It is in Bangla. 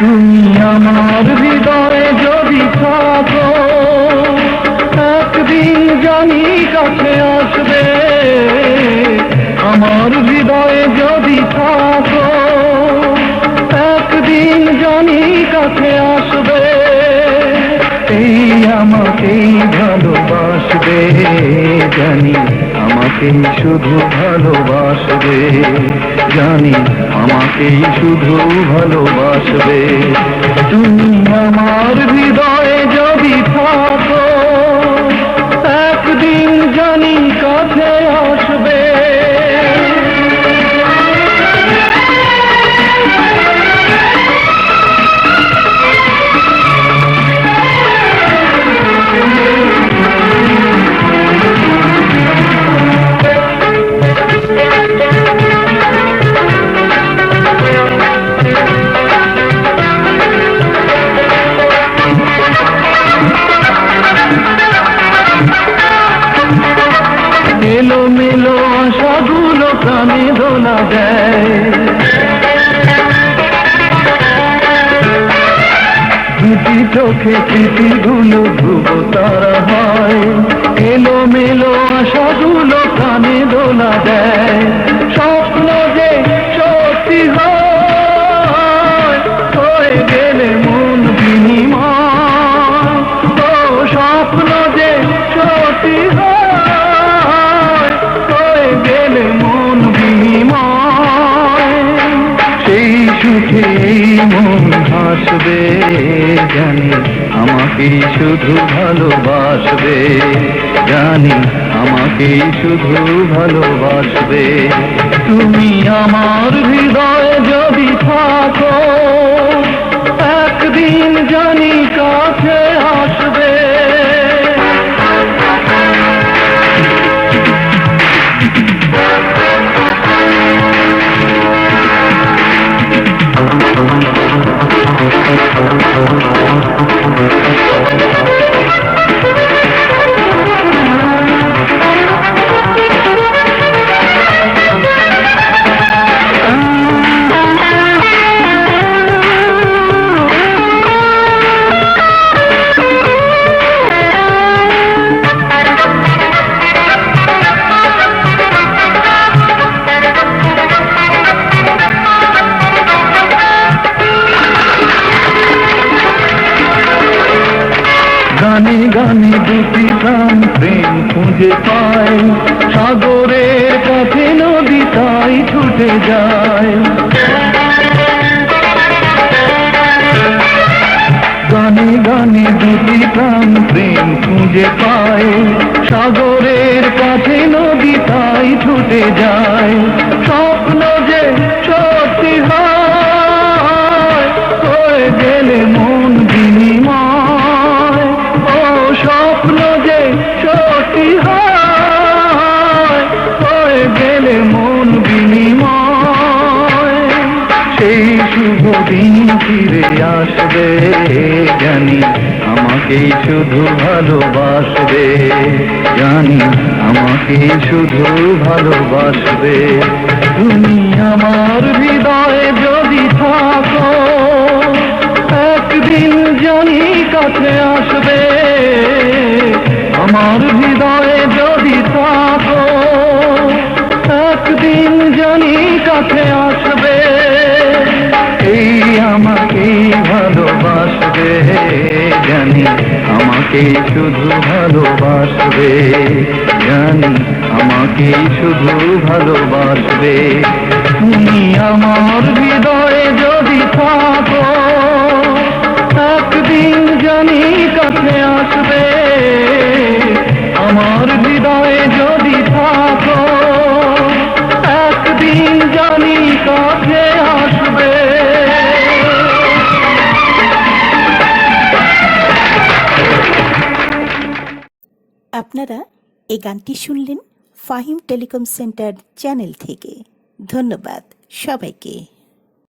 তুমি আমার হৃদয়ে যদি থাকো একদিন জানি কাছে আমাকেই ভালোবাসবে জানি আমাকেই শুধু ভালোবাসবে জানি আমাকেই শুধু ভালোবাসবে। তুমি মেলো আশাগুলো প্রাণে দোলা দেয়। দুটি চোখে স্মৃতিগুলো ধ্রুব তারা হয়। এলো মেলো আশাগুলো প্রাণে দোলা দেয়। জানি আমাকেই শুধু ভালোবাসবে। জানি আমাকে শুধু ভালোবাসবে। তুমি আমার হৃদয় যদি থাকো, একদিন জানি গানে গানে দুটি প্রাণ প্রেম খুঁজে পায়। সাগরের কাছে নদী তাই ছুটে যায়। গানে গানে দুটি প্রাণ প্রেম খুঁজে পায়। সাগরের কাছে নদী তাই ছুটে যায়। ফিরে আসবে জানি আমাকেই শুধু ভালোবাসবে। জানি আমাকেই শুধু ভালোবাসবে। তুমি আমার হৃদয়ে যদি থাকো, একদিন জানি কাছে আসবে। আমার হৃদয়ে আমাকেই শুধু ভালোবাসবে। জানি আমাকে শুধু ভালোবাসবে। তুমি আমার হৃদয়ে যদি আপনারা এই গানটি শুনলেন ফাহিম টেলিকম সেন্টার চ্যানেল থেকে। ধন্যবাদ সবাইকে।